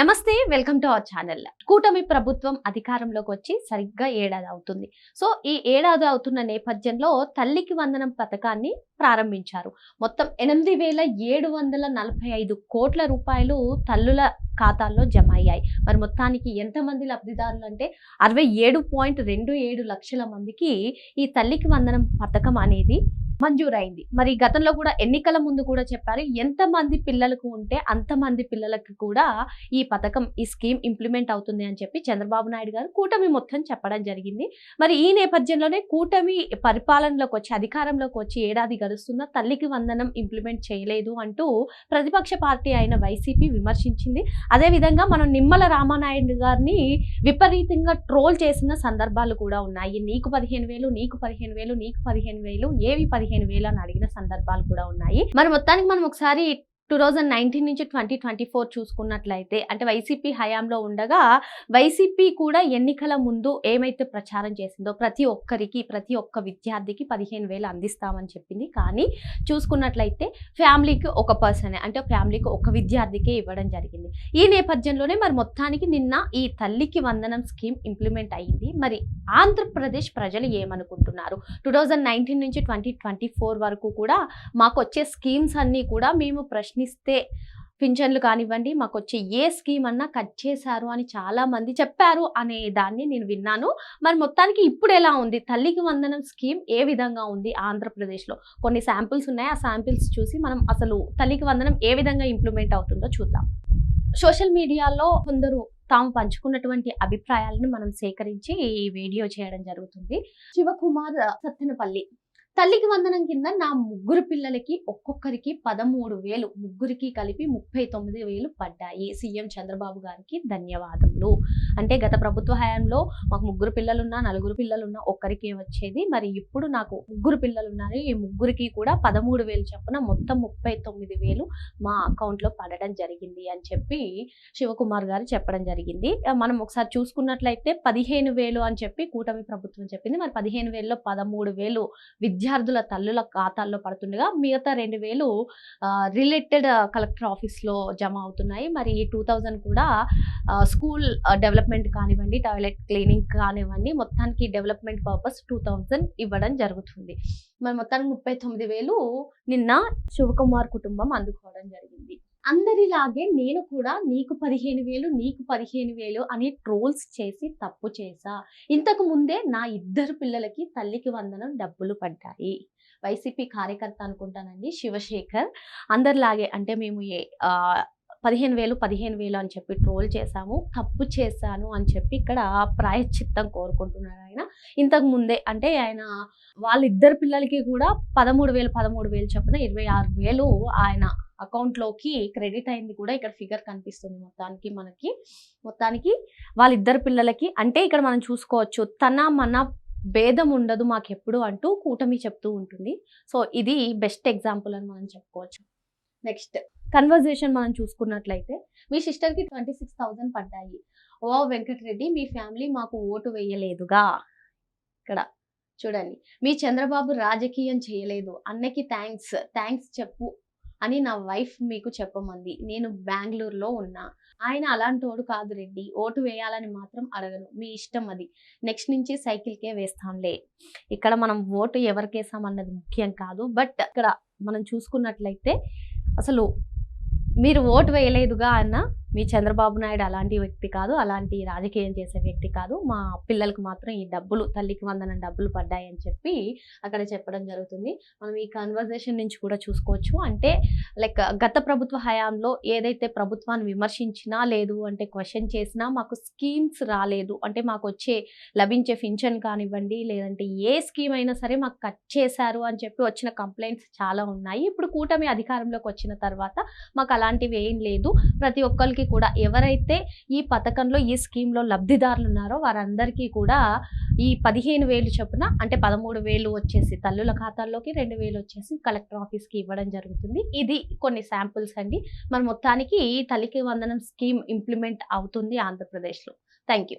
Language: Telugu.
నమస్తే వెల్కమ్ టు అవర్ ఛానల్. కూటమి ప్రభుత్వం అధికారంలోకి వచ్చి సరిగ్గా ఏడాది అవుతుంది. సో ఈ ఏడాది అవుతున్న నేపథ్యంలో తల్లికి వందనం పథకాన్ని ప్రారంభించారు. మొత్తం ఎనిమిది వేల ఏడు వందల నలభై ఐదు కోట్ల రూపాయలు తల్లుల ఖాతాల్లో జమ అయ్యాయి. మరి మొత్తానికి ఎంతమంది లబ్ధిదారులు అంటే అరవై ఏడు పాయింట్ రెండు ఏడు లక్షల మందికి ఈ తల్లికి వందనం పథకం అనేది మంజూరైంది. మరి గతంలో కూడా ఎన్నికల ముందు కూడా చెప్పారు ఎంతమంది పిల్లలకు ఉంటే అంతమంది పిల్లలకు కూడా ఈ పథకం ఈ స్కీమ్ ఇంప్లిమెంట్ అవుతుంది అని చెప్పి చంద్రబాబు నాయుడు గారు కూటమి మొత్తం చెప్పడం జరిగింది. మరి ఈ నేపథ్యంలోనే కూటమి పరిపాలనలోకి వచ్చి అధికారంలోకి వచ్చి ఏడాది గడుస్తున్న తల్లికి వందనం ఇంప్లిమెంట్ చేయలేదు అంటూ ప్రతిపక్ష పార్టీ అయిన వైసీపీ విమర్శించింది. అదేవిధంగా మనం నిమ్మల రామానాయుడు గారిని విపరీతంగా ట్రోల్ చేసిన సందర్భాలు కూడా ఉన్నాయి. నీకు పదిహేను వేలు నీకు పదిహేను వేలు నీకు పదిహేను వేలు ఏవి పదిహేను వేలు అని అడిగిన సందర్భాలు కూడా ఉన్నాయి. మరి మొత్తానికి మనం ఒకసారి టూ థౌజండ్ నైన్టీన్ నుంచి ట్వంటీ ట్వంటీ ఫోర్ చూసుకున్నట్లయితే అంటే వైసీపీ హయాంలో ఉండగా వైసీపీ కూడా ఎన్నికల ముందు ఏమైతే ప్రచారం చేసిందో ప్రతి ఒక్కరికి ప్రతి ఒక్క విద్యార్థికి పదిహేను వేలు అందిస్తామని చెప్పింది. కానీ చూసుకున్నట్లయితే ఫ్యామిలీకి ఒక పర్సనే అంటే ఫ్యామిలీకి ఒక విద్యార్థికే ఇవ్వడం జరిగింది. ఈ నేపథ్యంలోనే మరి మొత్తానికి నిన్న ఈ తల్లికి వందనం స్కీమ్ ఇంప్లిమెంట్ అయ్యింది మరి ఆంధ్రప్రదేశ్ ప్రజలు ఏమనుకుంటున్నారు? టూ థౌజండ్ నైన్టీన్ నుంచి ట్వంటీ ట్వంటీ ఫోర్ వరకు కూడా మాకు వచ్చే స్కీమ్స్ అన్నీ కూడా మేము ప్రశ్న ప్రశ్నిస్తే పింఛన్లు కానివ్వండి మాకు వచ్చే ఏ స్కీమ్ అన్నా కట్ చేశారు అని చాలా మంది చెప్పారు అనే దాన్ని నేను విన్నాను. మరి మొత్తానికి ఇప్పుడు ఎలా ఉంది? తల్లికి వందనం స్కీమ్ ఏ విధంగా ఉంది ఆంధ్రప్రదేశ్లో? కొన్ని శాంపిల్స్ ఉన్నాయి. ఆ శాంపిల్స్ చూసి మనం అసలు తల్లికి వందనం ఏ విధంగా ఇంప్లిమెంట్ అవుతుందో చూద్దాం. సోషల్ మీడియాలో కొందరు తాము పంచుకున్నటువంటి అభిప్రాయాలను మనం సేకరించి ఈ వీడియో చేయడం జరుగుతుంది. శివకుమార్ సత్తెనపల్లి తల్లికి వందనం కింద నా ముగ్గురు పిల్లలకి ఒక్కొక్కరికి పదమూడు వేలు ముగ్గురికి కలిపి ముప్పై తొమ్మిది వేలు పడ్డాయి. సీఎం చంద్రబాబు గారికి ధన్యవాదములు. అంటే గత ప్రభుత్వ హయాంలో మాకు ముగ్గురు పిల్లలున్నా నలుగురు పిల్లలున్నా ఒక్కరికి వచ్చేది. మరి ఇప్పుడు నాకు ముగ్గురు పిల్లలు ఉన్నారు ఈ ముగ్గురికి కూడా పదమూడు వేలు చొప్పున మొత్తం ముప్పై తొమ్మిది వేలు మా అకౌంట్లో పడడం జరిగింది అని చెప్పి శివకుమార్ గారు చెప్పడం జరిగింది. మనం ఒకసారి చూసుకున్నట్లయితే పదిహేను వేలు అని చెప్పి కూటమి ప్రభుత్వం చెప్పింది. మరి పదిహేను వేలలో పదమూడు వేలు విద్య విద్యార్థుల తల్లుల ఖాతాల్లో పడుతుండగా మిగతా రెండు వేలు రిలేటెడ్ కలెక్టర్ ఆఫీస్లో జమ అవుతున్నాయి. మరి టూ థౌజండ్ కూడా స్కూల్ డెవలప్మెంట్ కానివ్వండి టాయిలెట్ క్లీనింగ్ కానివ్వండి మొత్తానికి డెవలప్మెంట్ పర్పస్ టూ థౌజండ్ ఇవ్వడం జరుగుతుంది. మరి మొత్తానికి ముప్పై తొమ్మిది వేలు నిన్న శివకుమార్ కుటుంబం అందుకోవడం జరిగింది. అందరిలాగే నేను కూడా నీకు పదిహేను వేలు నీకు పదిహేను వేలు అని ట్రోల్స్ చేసి తప్పు చేశా. ఇంతకు ముందే నా ఇద్దరు పిల్లలకి తల్లికి వందనం డబ్బులు పడ్డాయి. వైసీపీ కార్యకర్త అనుకుంటానండి శివశేఖర్. అందరిలాగే అంటే మేము ఏ పదిహేను వేలు పదిహేను వేలు అని చెప్పి ట్రోల్ చేశాము తప్పు చేశాను అని చెప్పి ఇక్కడ ప్రాయశ్చిత్తం కోరుకుంటున్నారు ఆయన. ఇంతకు ముందే అంటే ఆయన వాళ్ళిద్దరు పిల్లలకి కూడా పదమూడు వేలు పదమూడు వేలు చొప్పున ఇరవై ఆరు వేలు ఆయన అకౌంట్లోకి క్రెడిట్ అయింది కూడా ఇక్కడ ఫిగర్ కనిపిస్తుంది మొత్తానికి మనకి. మొత్తానికి వాళ్ళిద్దరు పిల్లలకి అంటే ఇక్కడ మనం చూసుకోవచ్చు తన మన భేదం ఉండదు మాకు ఎప్పుడు అంటూ కూటమి చెప్తూ ఉంటుంది. సో ఇది బెస్ట్ ఎగ్జాంపుల్ అని మనం చెప్పుకోవచ్చు. నెక్స్ట్ కన్వర్జేషన్ మనం చూసుకున్నట్లయితే మీ సిస్టర్కి ట్వంటీ సిక్స్ థౌజండ్ పడ్డాయి. ఓ వెంకటరెడ్డి మీ ఫ్యామిలీ మాకు ఓటు వేయలేదుగా. ఇక్కడ చూడండి. మీ చంద్రబాబు రాజకీయం చేయలేదు. అన్నకి థ్యాంక్స్. థ్యాంక్స్ చెప్పు. అని నా వైఫ్ మీకు చెప్పమంది. నేను బెంగళూరులో ఉన్నా. ఆయన అలాంటోడు కాదు రెడ్డి. ఓటు వేయాలని మాత్రం అడగను. మీ ఇష్టం అది. నెక్స్ట్ నుంచి సైకిల్కే వేస్తాంలే. ఇక్కడ మనం ఓటు ఎవరికేసామన్నది ముఖ్యం కాదు. బట్ ఇక్కడ మనం చూసుకున్నట్లయితే అసలు మీరు ఓటు వేయలేదుగా అన్న మీ చంద్రబాబు నాయుడు అలాంటి వ్యక్తి కాదు అలాంటి రాజకీయం చేసే వ్యక్తి కాదు. మా పిల్లలకు మాత్రం ఈ డబ్బులు తల్లికి వందన డబ్బులు పడ్డాయని చెప్పి అక్కడ చెప్పడం జరుగుతుంది. మనం ఈ కన్వర్జేషన్ నుంచి కూడా చూసుకోవచ్చు. అంటే లైక్ గత ప్రభుత్వ హయాంలో ఏదైతే ప్రభుత్వాన్ని విమర్శించినా లేదు అంటే క్వశ్చన్ చేసినా మాకు స్కీమ్స్ రాలేదు. అంటే మాకు వచ్చే లభించే పింఛన్ కానివ్వండి లేదంటే ఏ స్కీమ్ అయినా సరే మాకు కట్ చేశారు అని చెప్పి వచ్చిన కంప్లైంట్స్ చాలా ఉన్నాయి. ఇప్పుడు కూటమి అధికారంలోకి వచ్చిన తర్వాత మాకు అలాంటివి ఏం లేదు. ప్రతి ఒక్కరికి కూడా ఎవరైతే ఈ పథకంలో ఈ స్కీమ్లో లబ్ధిదారులు ఉన్నారో వారందరికీ కూడా ఈ పదిహేను వేలు చొప్పున అంటే పదమూడు వేలు వచ్చేసి తల్లుల ఖాతాల్లోకి రెండు వేలు వచ్చేసి కలెక్టర్ ఆఫీస్కి ఇవ్వడం జరుగుతుంది. ఇది కొన్ని శాంపుల్స్ అండి. మరి మొత్తానికి ఈ తల్లికి వందనం స్కీమ్ ఇంప్లిమెంట్ అవుతుంది ఆంధ్రప్రదేశ్లో. Thank you